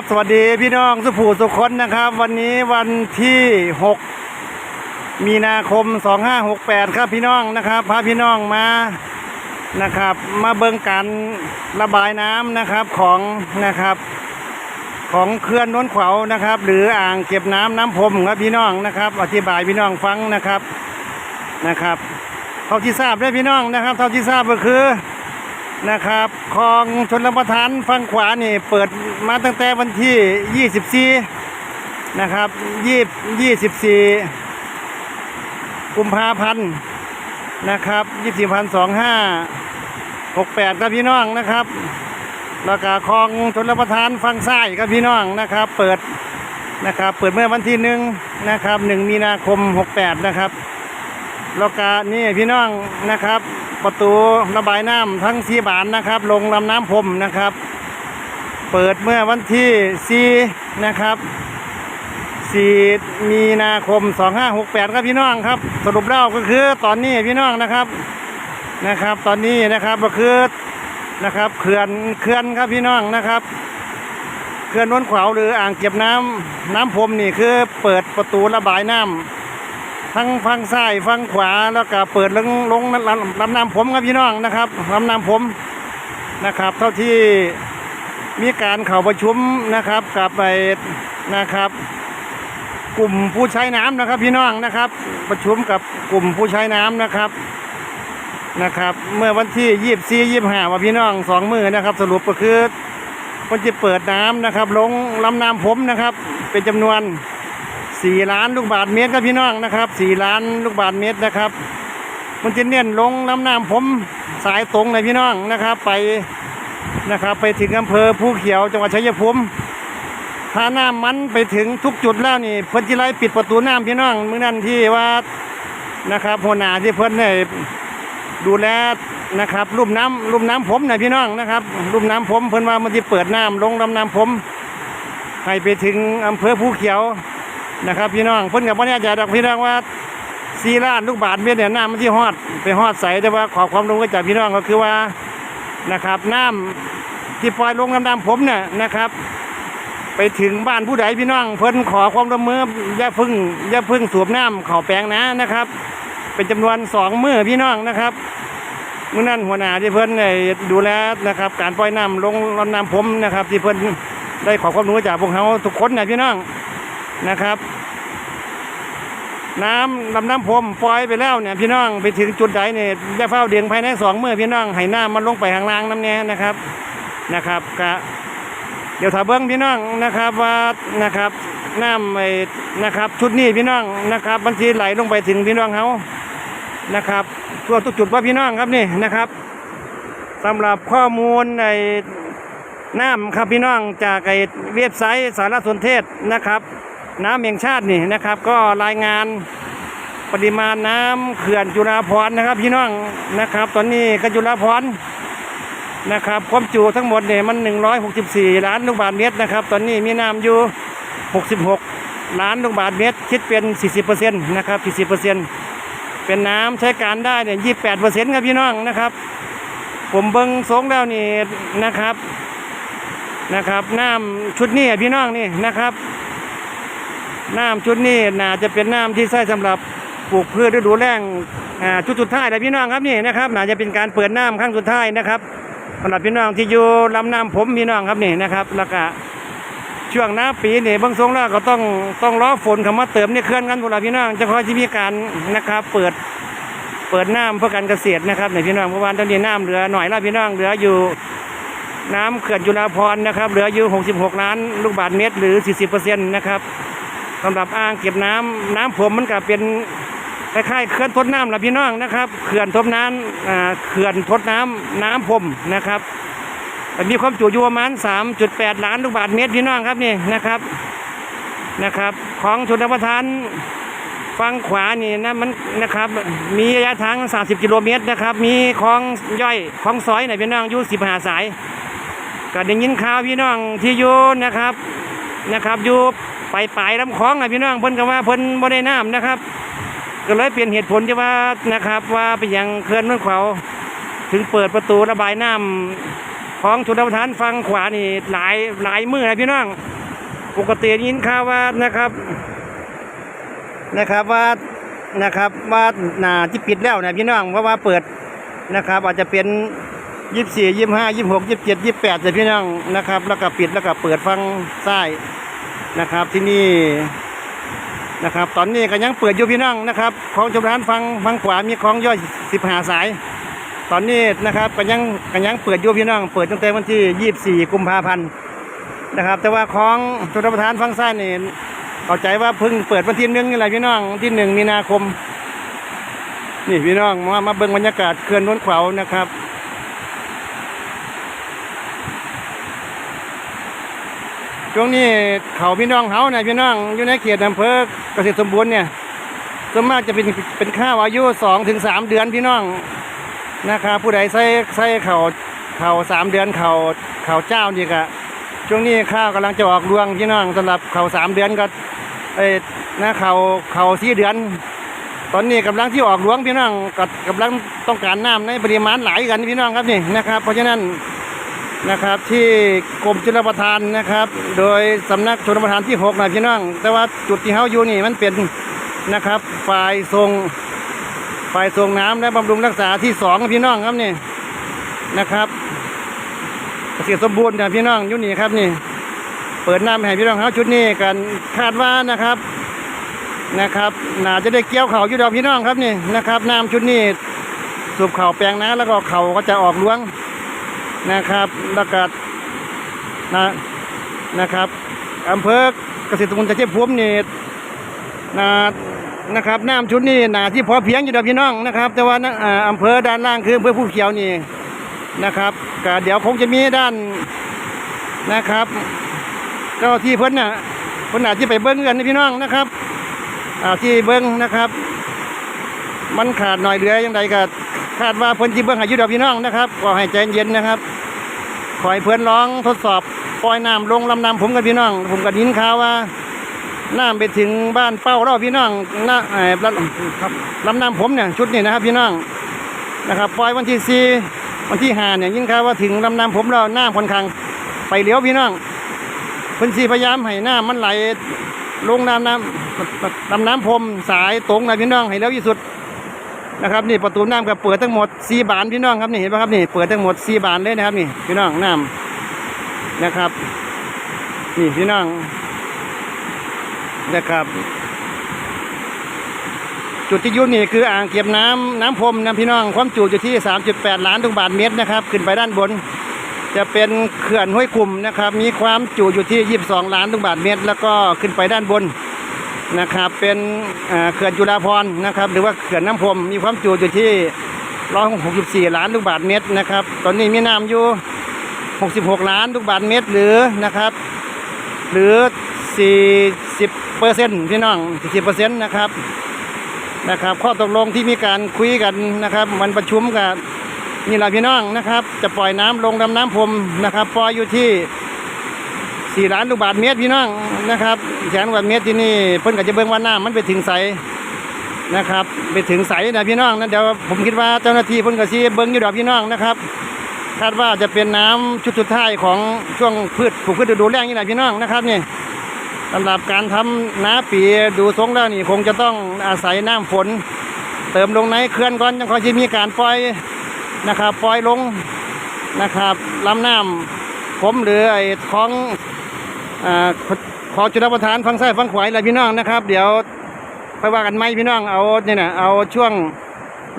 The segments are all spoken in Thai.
ับสวัสดีพี่น้องสุภูสุคนนะครับ วันนี้วันที่ 6 มีนาคม 2568 ครับพี่น้องนะครับพาพี่น้องมานะครับ มาเบิ่งการระบายน้ำนะครับของนะครับ ของเขื่อนน้นขวาวนะครับ หรืออ่างเก็บน้ำน้ำพรมครับพี่น้องนะครับ อธิบายพี่น้องฟังนะครับนะครับ เท่าที่ทราบได้พี่น้องนะครับ เท่าที่ทราบก็คือ นะครับคลองชนรับประทานฝั่งขวานี่เปิดมาตั้งแต่วันที่ 24 นะครับ 20 24 กุมภาพันธ์นะครับ 24พัน25 68 ครับพี่น้องนะครับ แล้วก็คลองชนรับประทานฝั่งซ้ายครับพี่น้องนะครับ เปิดนะครับเปิดเมื่อวันที่หนึ่งนะครับ 1 มีนาคม 68 นะครับ แล้วก็นี่พี่น้องนะครับ ประตูระบายน้ำทั้งสีบานนะครับ ลงลำน้ำพรมนะครับ เปิดเมื่อวันที่4นะครับ4มีนาคม2568ครับพี่น้องครับ สรุปแล้วก็คือตอนนี้พี่น้องนะครับนะครับ ตอนนี้นะครับก็คือนะครับเขื่อนเขื่อนครับพี่น้องนะครับเขื่อนน้นขวาวหรืออ่างเก็บน้ำน้ำพรมนี่คือเปิดประตูระบายน้ำ ทั้งฝั่งซ้ายฝั่งขวาแล้วก็เปิดลงลงลำลำน้ำผมครับพี่น้องนะครับลำน้ำผมนะครับ เท่าที่มีการเข้าประชุมนะครับกับไปนะครับ กลุ่มผู้ใช้น้ำนะครับ พี่น้องนะครับ ประชุมกับกลุ่มผู้ใช้น้ำนะครับนะครับ เมื่อวันที่ยี่สิบสี่ยี่ห้าว่าพี่น้องสองมือนะครับ สรุปก็คือมันจะเปิดน้ำนะครับ ลงลำน้ำผมนะครับ เป็นจำนวน สี่ล้านลูกบาทเมตรครับพี่น้องนะครับสี่ล้านลูกบาทเมตรนะครับ มันจะเน้นลงลำน้ำผมสายตรงเลยพี่น้องนะครับ ไปนะครับ ไปถึงอำเภอภูเขียวจังหวัดชัยภูมิถ้าน้ำมันไปถึงทุกจุดแล้วนี่เพิ่นจิไลปิดประตูน้ำพี่น้องเมื่อนั้นที่ว่านะครับหัวหน้าที่เพิ่นเนี่ยดูแลนะครับลุ่มน้ำลุ่มน้ำผมนะพี่น้องนะครับลุ่มน้ำผมเพิ่นว่ามันจะเปิดน้ำลงลำน้ำผมให้ไปถึงอำเภอภูเขียว นะครับพี่น้องเพิ่นกับพ่อเนี่ยจะดอกพี่น้องว่าซีล้านลูกบาทเมตรเนี่ยน้ำมันที่ฮอดไปฮอดใสแต่ว่าขอความรู้ก็จากพี่น้องก็คือว่านะครับน้ำที่ปล่อยลงน้ำน้ำผมเนี่ยนะครับ ไปถึงบ้านผู้ใดพี่น้อง เพิ่นขอความร่วมมืออย่าพึ่งอย่าพึ่งสูบน้ำเข่าแปลงนะนะครับ เป็นจำนวนสองมือพี่น้องนะครับมื่อนั้นหัวหน้าที่เพิ่นได้ดูแลนะครับ การปล่อยน้ำลงลำน้ำผมนะครับ ที่เพิ่นได้ขอความรู้จากพวกเขาทุกคนนะพี่น้อง นะครับ น้ำลำน้ำพรมปล่อยไปแล้วเนี่ยพี่น้องไปถึงจุดใดเนี่ยได้เฝ้าเดียงภายในสองเมื่อพี่น้องให้น้ำมันลงไปข้างล่างน้ำแน่นะครับนะครับกะเดี๋ยวถ้าเบิ้งพี่น้องนะครับว่านะครับน้ำไอ้นะครับ ชุดนี้พี่น้องนะครับบัญชีไหลลงไปถึงพี่น้องเขานะครับทั่วทุกจุดว่าพี่น้องครับนี่นะครับสำหรับข้อมูลในน้ำครับพี่น้องจากไอ้เว็บไซต์สารสนเทศนะครับ น้ำแห่งชาตินี่นะครับ ก็รายงานปริมาณน้ำเขื่อนจุฬาภรณ์นะครับ พี่น้องนะครับ ตอนนี้ก็จุฬาภรณ์นะครับ ความจุทั้งหมดเนี่ยมัน 164 ล้านลูกบาศก์เมตรนะครับ ตอนนี้มีน้ำอยู่ 66 ล้านลูกบาศก์เมตร คิดเป็น 40%นะครับ 40%เป็นน้ำใช้การได้เนี่ย 28%ครับพี่น้องนะครับ ผมเบิ้งสงแล้วนี่นะครับนะครับ น้ำชุดนี้พี่น้องนี่นะครับ น้ำชุดนี้น่าจะเป็นน้ำที่ใช้สำหรับปลูกพืชฤดูแล้งชุดสุดท้ายเลยพี่น้องครับนี่นะครับน่าจะเป็นการเปิดน้ำครั้งสุดท้ายนะครับสำหรับพี่น้องที่อยู่ลำน้ำผมพี่น้องครับนี่นะครับ แล้วก็ช่วงหน้าปีนี่บางทรงแล้วก็ต้องต้องรอฝนเข้ามาเติมในเคลื่อนกันพวกเราพี่น้องจะคอยที่มีการนะครับ เปิดเปิดน้ำเพื่อการเกษตรนะครับในพี่น้องเพราะว่าตอนนี้น้ำเหลือหน่อยแล้วพี่น้องเหลืออยู่น้ำเขื่อนจุฬาภรณ์นะครับเหลืออยู่ 66 ล้านลูกบาศก์เมตรหรือ 40%นะครับ สำหรับอ่างเก็บน้ำน้ำผมมันก็เป็นคล้ายๆเขื่อนทดน้ำละพี่น้องนะครับเขื่อนทดน้ำอ่าเขื่อนทดน้ำน้ำผมนะครับมีความจุอยู่ประมาณ 3.8 ล้านลูกบาศก์เมตรพี่น้องครับนี่นะครับนะครับ ของชนประทานฝั่งขวานี่นะมันนะครับ มีระยะทาง 30 กิโลเมตรนะครับ มีคลองย่อยคลองซอยไหนพี่น้องอยู่15สายก็ได้ยินข่าวพี่น้องที่อยู่นะครับนะครับอยู่ ไปปลายลำคลองนะพี่น้องเพิ่นก็ว่าเพิ่นบ่ได้น้ำนะครับ ก็เลยเปลี่ยนเหตุผลที่ว่านะครับ ว่าเป็นอย่างเขื่อนนุ่นเขาถึงเปิดประตูระบายน้ำของชนประทานฟังขวานี่หลายหลายมือนะพี่น้องปกติยินข่าวว่านะครับนะครับว่านะครับว่านาที่ปิดแล้วนะพี่น้องเพราะว่าเปิดนะครับ อาจจะเป็นยี่สิบสี่ยี่ห้ายี่หกยี่เจ็ดยี่แปดแต่พี่น้องนะครับ แล้วก็ปิดแล้วก็เปิดฟังซ้าย นะครับที่นี่นะครับ ตอนนี้ก็ยังเปิดอยู่พี่น้องนะครับของชมร้านฟังฟังขวามีของย่อยสิบหาสาย ตอนนี้นะครับก็ยังก็ยังเปิดอยู่พี่น้อง เปิดตั้งแต่วันที่ยี่สี่กุมภาพันธ์นะครับ แต่ว่าของชนประทานฟังซ้ายนี่เข้าใจว่าเพิ่งเปิดวันที่หนึ่งนี่แหละพี่น้องที่หนึ่งมีนาคม นี่พี่น้องมามาเบิ่งบรรยากาศเขื่อนน้นขวาวนะครับ ช่วงนี้เขาพี่น้องเขาเนี่ยพี่น้องอยู่ในเขตอำเภอเกษตรสมบูรณ์เนี่ยส่วนมากจะเป็นเป็นข้าวอายุสองถึงสามเดือนพี่น้องนะครับผู้ใดใส่ใส่เขาเขาสามเดือนเขาเขาเจ้านี่ก็ช่วงนี้ข้าวกำลังจะออกรวงพี่น้องสำหรับเขาสามเดือนก็เอ้นะเขาเขาสี่เดือน ตอนนี้กำลังที่ออกหลวงพี่น้องกับกำลังต้องการน้ำในปริมาณหลายกันพี่น้องครับนี่นะครับ เพราะฉะนั้น นะครับ ที่กรมชลประทานนะครับ โดยสำนักชลประทานที่หกนะพี่น้อง แต่ว่าจุดที่เขาอยู่นี่มันเป็นนะครับฝ่ายทรงฝ่ายทรงน้ำและบำรุงรักษาที่สองพี่น้องครับนี่นะครับเกษตรสมบูรณ์นะพี่น้องอยู่นี่ครับนี่ เปิดน้ำให้พี่น้องเขาชุดนี้กันคาดว่านะครับนะครับน่าจะได้เกี่ยวเขาอยู่ดอกพี่น้องครับนี่นะครับน้ำชุดนี้สูบเข่าแปลงนะแล้วก็เข่าก็จะออกล้วง นะครับแล้วก็นะนะครับอำเภอเกษตรสมบูรณ์จะเจ็บพุ่มนี่นะนะครับน้ำชุดนี้นาที่พอเพียงอยู่ดอกพี่น้องนะครับ แต่ว่าอ่าอำเภอด้านล่างคืออำเภอผู้เขียวนี่นะครับก็เดี๋ยวคงจะมีด้านนะครับเจ้าที่เพิ่นน่ะเพิ่นอาจจะไปเบิ้งกันนะพี่น้องนะครับอาที่เบิ้งนะครับ มันขาดหน่อยเหลือยังไงก็ คาดว่าเพิ่นที่เบิ้งให้อยู่ดอกพี่น้องนะครับก็ให้ใจเย็นนะครับขอให้เพิ่นร้องทดสอบปล่อยน้ำลงลำน้ำผมกับพี่น้อง ผมก็ดินข่าวว่าน้ำไปถึงบ้านเป้าแล้วพี่น้องน้าไอ้ลำครับลำน้ำผมเนี่ยชุดนี้นะครับ พี่น้องนะครับปล่อยวันที่สี่วันที่ห้าเนี่ยยินข่าวว่าถึงลำน้ำผมแล้วน้ำค่อนข้างไปเลี้ยวพี่น้องเพิ่นสีพยายามให้น้ำมันไหลลงน้ำน้ำลำน้ำพรมสายตรงนะพี่น้องให้แล้วที่สุด นะครับนี่ประตูน้ำก็เปิดทั้งหมดสี่บานพี่น้องครับนี่เห็นไหมครับนี่เปิดทั้งหมดสี่บานเลยนะครับนี่พี่น้องน้ำนะครับ นี่พี่น้องนะครับ จุดที่ยุ่นี่คืออ่างเก็บน้ำน้ำพรมนะพี่น้องความจุอยู่ที่ 3.8 ล้านลูกบาศกเมตรนะครับ ขึ้นไปด้านบน จะเป็นเขื่อนห้วยคุมนะครับ มีความจุอยู่ที่ 22 ล้านลูกบาศกเมตร แล้วก็ขึ้นไปด้านบน นะครับ เป็นเขื่อนจุฬาภรณ์นะครับ หรือว่าเขื่อนน้ำพรมมีความจุอยู่ที่164 ล้านลูกบาศก์เมตรนะครับ ตอนนี้มีน้ำอยู่ 66 ล้านลูกบาศก์เมตรหรือนะครับ หรือ 40เปอร์เซ็นต์พี่น้อง 40เปอร์เซ็นต์นะครับ นะครับ ข้อตกลงที่มีการคุยกันนะครับ มันประชุมกับนี่แหละพี่น้องนะครับ จะปล่อยน้ำลงดำน้ำพรมนะครับ ปล่อยอยู่ที่ 4ล้านลูกบาทเมตรพี่น้องนะครับแสนกว่าเมตรที่นี่เพิ่นก็จะเบิ่งว่าน้ำมันไปถึงใสนะครับ ไปถึงใสนะพี่น้องนะเดี๋ยวผมคิดว่าเจ้าหน้าที่เพิ่นก็สิเบิ่งอยู่ดอกพี่น้องนะครับคาดว่าจะเป็นน้ำชุดสุดท้ายของช่วงพืชปลูกพืชฤดูแล้งนี่แหละพี่น้องนะครับนี่สำหรับการทำนาปีดูทรงแล้วนี่คงจะต้องอาศัยน้ำฝน เติมลงในเขื่อนก่อนจังค่อยจะมีการปล่อยนะครับปล่อยลงนะครับลำน้ำผมหรือไอ้ของ อ่าขอจุลประทานฟังซ้ายฟังขวาอะไรพี่น้องนะครับ เดี๋ยวไปว่ากันไหมพี่น้องเอาเนี่ยนะเอาช่วง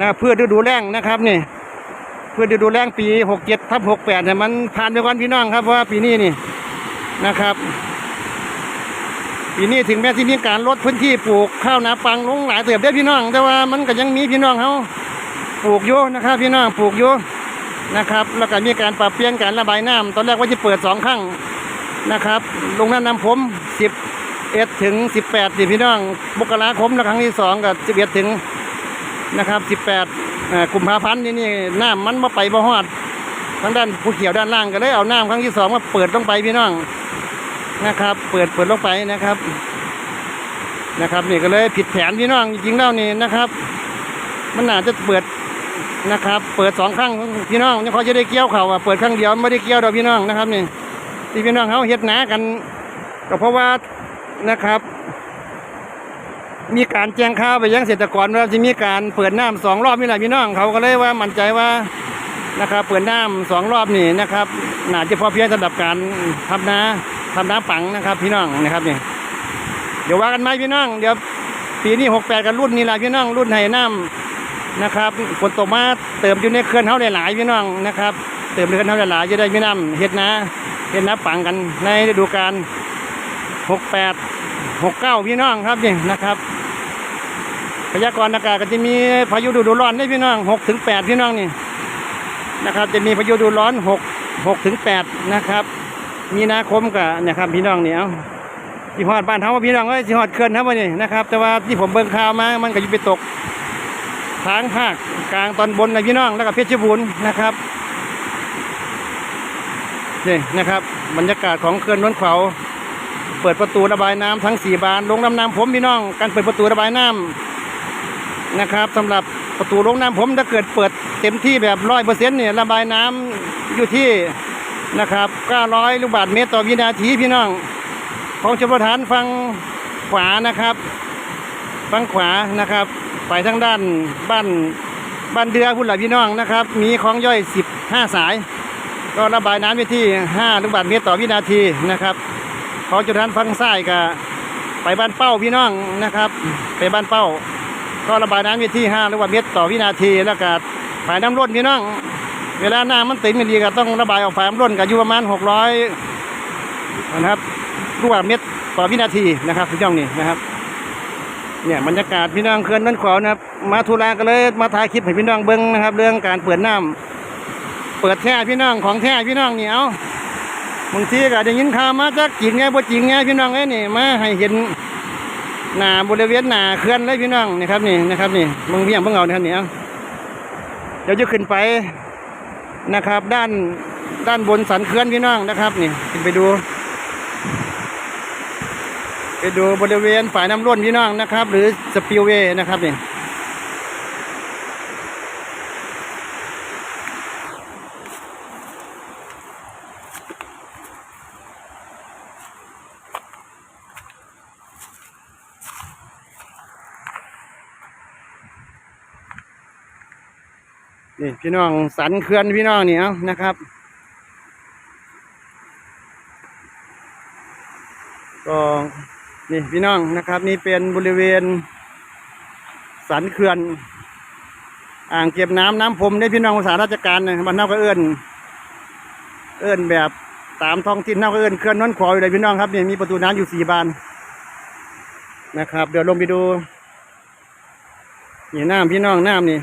นะเพืชฤดูแล้งนะครับนี่เพืชฤดูแล้งปีหกเจ็ดทับหกแปดเนี่ยมันผ่านไปก่อนพี่น้องครับเพราะว่าปีนี้นี่นะครับ ปีนี้ถึงแม้ที่มีการลดพื้นที่ปลูกข้าวนาปังลงหลายเติบได้พี่น้อง แต่ว่ามันก็ยังมีพี่น้องเขาปลูกอยู่นะครับ พี่น้องปลูกอยู่นะครับ แล้วก็มีการปรับเปลี่ยนการระบายน้ำตอนแรกว่าจะเปิดสองครั้ง นะครับ ลงน้ำน้ำผมสิบเอ็ดถึงสิบแปดสิพี่น้องมกราคมแล้วครั้งที่สองกับสิบเอ็ดถึงนะครับสิบแปดกุมภาพันธ์นี่นี่น้ำมันมาไปบ่ฮอดทางด้านภูเขียวด้านล่างก็เลยเอาน้ำครั้งที่สองมาเปิดลงไปพี่น้องนะครับ เปิดเปิดลงไปนะครับ นะครับนี่ก็เลยผิดแผนพี่น้องจริงๆแล้วนี่นะครับ มันน่าจะเปิดนะครับ เปิดสองครั้งพี่น้องยังเขาจะได้เกี่ยวเขาอะเปิดครั้งเดียวไม่ได้เกี่ยวดอกพี่น้องนะครับนี่ ที่พี่น้องเขาเฮ็ดหนากัน ก็เพราะว่านะครับ มีการแจ้งข่าวไปยังเกษตรกรว่าจะมีการเปิดน้ำสองรอบนี่แหละพี่น้องเขาก็เลยว่ามั่นใจว่านะครับเปิดน้ำสองรอบนี่นะครับน่าจะพอเพียงสำหรับการทำนาทำน้ำปังนะครับ พี่น้องนะครับนี่เดี๋ยวว่ากันไหมพี่น้องเดี๋ยวปีนี้หกแปดกันรุ่นนี่แหละพี่น้องรุ่นไห้น้ำนะครับฝนตกมาเติมอยู่ในเขื่อนเขาหลายๆพี่น้องนะครับ เติมในเขื่อนเขาหลายๆจะได้พี่น้ำเฮ็ดนา เฮ็ดนาปังกันในฤดูกาลหกแปดหกเก้าพี่น้องครับนี่นะครับ พยากรณ์อากาศก็จะมีพายุฤดูร้อนได้พี่น้องหกถึงแปดพี่น้องนี่นะครับ จะมีพายุฤดูร้อนหกหกถึงแปดนะครับ มีนาคมกับนะครับพี่น้องเนี่ยที่หอดบ้านเฮาว่าพี่น้องเอ้ยที่หอดเขื่อนครับวันนี้นะครับ แต่ว่าที่ผมเบิ่งข่าวมามันก็ยู่ไปตกทางภาคกลางตอนบนนะพี่น้องแล้วก็เพชรบูรณ์นะครับ นี่นะครับบรรยากาศของเขื่อนนนเขา เปิดประตูระบายน้ำทั้งสี่บานลงน้ำน้ำผมพี่น้อง การเปิดประตูระบายน้ำนะครับสำหรับประตูลงน้ำผมถ้าเกิดเปิดเต็มที่แบบร้อยเปอร์เซ็นต์เนี่ยระบายน้ำอยู่ที่นะครับ900ลูกบาศก์เมตรต่อวินาทีพี่น้อง ของชมประทานฟังขวานะครับฟังขวานะครับ ไปทางด้านบ้านบ้านเดือพุ่นหล่ะพี่น้องนะครับ มีของย่อย 15 สาย ก็ระบายน้ำอยู่ที่5ลูกบาศก์เมตรต่อวินาทีนะครับของชมประทานฟังซ้ายก็ไปบ้านเป้าพี่น้องนะครับ ไปบ้านเป้า ก็ระบายน้ำอยู่ที่5ลูกบาศก์เมตรต่อวินาทีแล้วก็ฝ่ายน้ำล้นพี่น้อง เวลาน้ำมันติดไม่ดีก็ต้องระบายออกฝ่ายน้ำล้นก็อยู่ประมาณ 600นะครับลูกบาศก์เมตรต่อวินาทีนะครับพี่น้องนี่นะครับเนี่ยบรรยากาศพี่น้องเขื่อนนั่นขวานะครับ มาทุราก็เลยมาถ่ายคลิปให้พี่น้องเบิ้งนะครับ เรื่องการเปิดน้ำ เปิดแท้พี่น้องของแท้พี่น้องเหนี่เอาบางทีก็ได้ยินข่าวมาจากจริงไงบ่จริงไงพี่น้องเอ้นี่มาให้เห็นหนาบริเวณหนาเขื่อนเลยพี่น้องนี่ครับนี่นะครับนี่มึงเพียงเพิ่งเอานะครับนี่เอาเดี๋ยวจะขึ้นไปนะครับ ด้านด้านบนสันเขื่อนพี่น้องนะครับนี่ขึ้นไปดู ไปดูบริเวณฝ่ายน้ำล้นพี่น้องนะครับ หรือสปิลเวย์นะครับนี่ นี่พี่น้องสันเขื่อนพี่น้องนี่เอานะครับ ก็นี่พี่น้องนะครับ นี่เป็นบริเวณ สันเขื่อน อ่างเก็บน้ำน้ำพรมได้พี่น้องภาษาราชการนะบ้านนอกก็เอื้นเอื้นแบบตามท้องถิ่นนอกก็เอื้นเขื่อนน้นขวอยู่เลยพี่น้องครับนี่มีประตูน้ำอยู่สี่บานนะครับ เดี๋ยวลงไปดูนี่น้ำพี่น้องน้ำนี่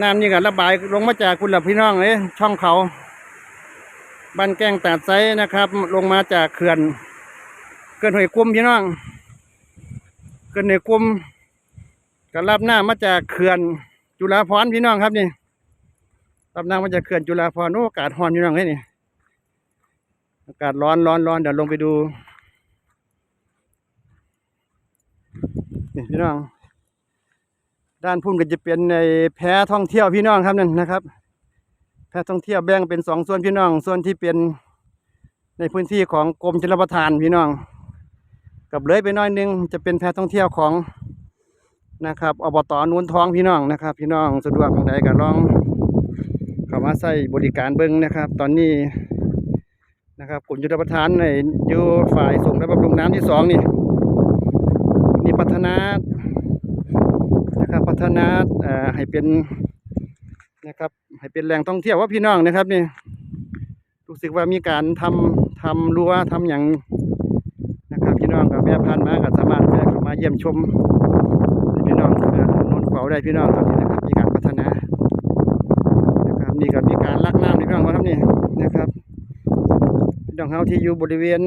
น้ำนี่ก็ระบายลงมาจากคุณหลับพี่น้องเอ้ยช่องเขาบ้านแก้งตาดไซนะครับ ลงมาจากเขื่อนเขื่อนหอยกุ้มพี่น้องเขื่อนหอยกุ้มก็รับหน้ามาจากเขื่อนจุฬาภรพี่น้องครับนี่รับหน้ามาจากเขื่อนจุฬาภรโอ้อากาศร้อนพี่น้องเฮ้ยนี่อากาศร้อนร้อนร้อนเดี๋ยวลงไปดูนี่พี่น้อง ด้านพุ่นก็จะเป็นในแพท่องเที่ยวพี่น้องครับนั่นนะครับ แพ้ท่องเที่ยวแบ่งเป็นสองส่วนพี่น้อง ส่วนที่เป็นในพื้นที่ของกรมชลประทานพี่น้อง กับเลยไปน้อยหนึงจะเป็นแพ้ท่องเที่ยวของนะครับอบตนูนท้องพี่น้องนะครับ พี่น้องสะดวกทางใดก็ลองเข้ามาใช้บริการเบิ้งนะครับ ตอนนี้นะครับกรมชลประทานในอยู่ฝ่ายส่งและบำรุงน้ำที่สองนี่พัฒนา นะให้เป็นนะครับให้เป็นแหล่งท่องเที่ยวว่าพี่น้องนะครับนี่รู้สึกว่ามีการทำทำรั้วทำอย่างนะครับพี่น้องกับแม่พันธุ์มาก็สามารถแวะเข้ามาเยี่ยมชมพี่น้องเขื่อนนนเขาได้พี่น้องตอนนี้นะครับมีการพัฒนานะครับนี่ก็มีการลักน้ำพี่น้องครับนี่นะครับพี่น้องเขาที่อยู่บริเวณ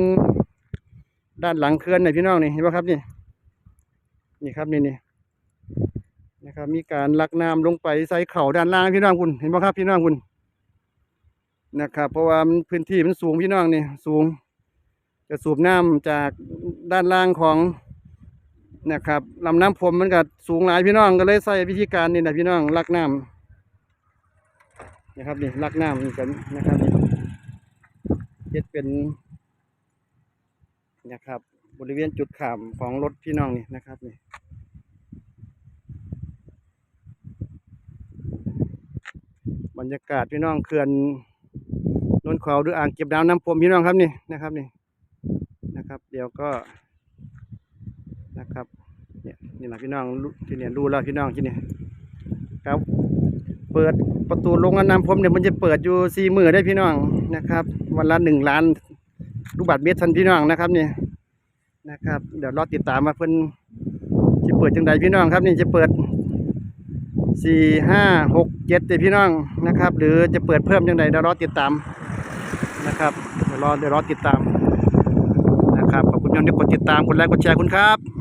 ด้านหลังเขื่อนนี่พี่น้องนี่เห็นไหมครับนี่นี่ครับนี่นี่ นะครับ มีการลักน้ำลงไปใส่เข่าด้านล่างพี่น้องคุณเห็นไหมครับพี่น้องคุณนะครับ เพราะว่ามันพื้นที่มันสูงพี่น้องนี่สูง จะสูบน้ำจากด้านล่างของนะครับลำน้ำพรมมันก็สูงหลายพี่น้องก็เลยใส่วิธีการนี่นะพี่น้องลักน้ำนะครับนี่ลักน้ำนี่กันนะครับนี่เฮ็ดเป็นนะครับ บริเวณจุดขามของรถพี่น้องนี่นะครับนี่ บรรยากาศพี่น้องเขื่อนนนเขาหรืออ่างเก็บน้ำน้ำพรมพี่น้องครับนี่นะครับนี่นะครับ เดี๋ยวก็นะครับเนี่ยนี่แหละพี่น้องที่เนี่ยรู้แล้วพี่น้องที่เนี่ยครับ เปิดประตูลงน้ำพรมเนี่ยมันจะเปิดอยู่สี่มือได้พี่น้องนะครับ วันละหนึ่งล้านลูกบาทเมตรทันพี่น้องนะครับนี่นะครับ เดี๋ยวรอติดตามมาเพิ่นจะเปิดจังใดพี่น้องครับ นี่จะเปิดสี่ห้าหก เจ็ดติพี่น้องนะครับ หรือจะเปิดเพิ่มยังไงเดี๋ยวรอติดตามนะครับเดี๋ยวรอเดี๋ยวรอติดตามนะครับขอบคุณที่กดติดตามกดไลค์กดแชร์คุณครับ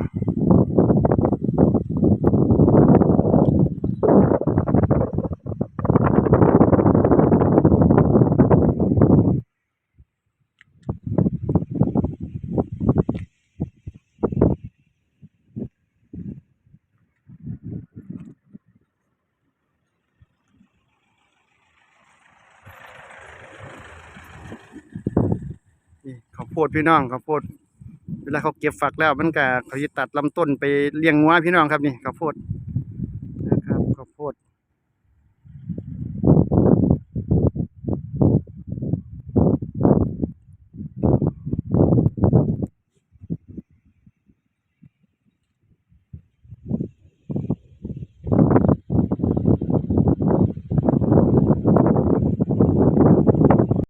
ดพี่น้องข้าวโพดเวลาเขาเก็บฝักแล้วมันก็เขาจะตัดลำต้นไปเลี้ยงงัวพี่น้องครับนี่ข้าวโพด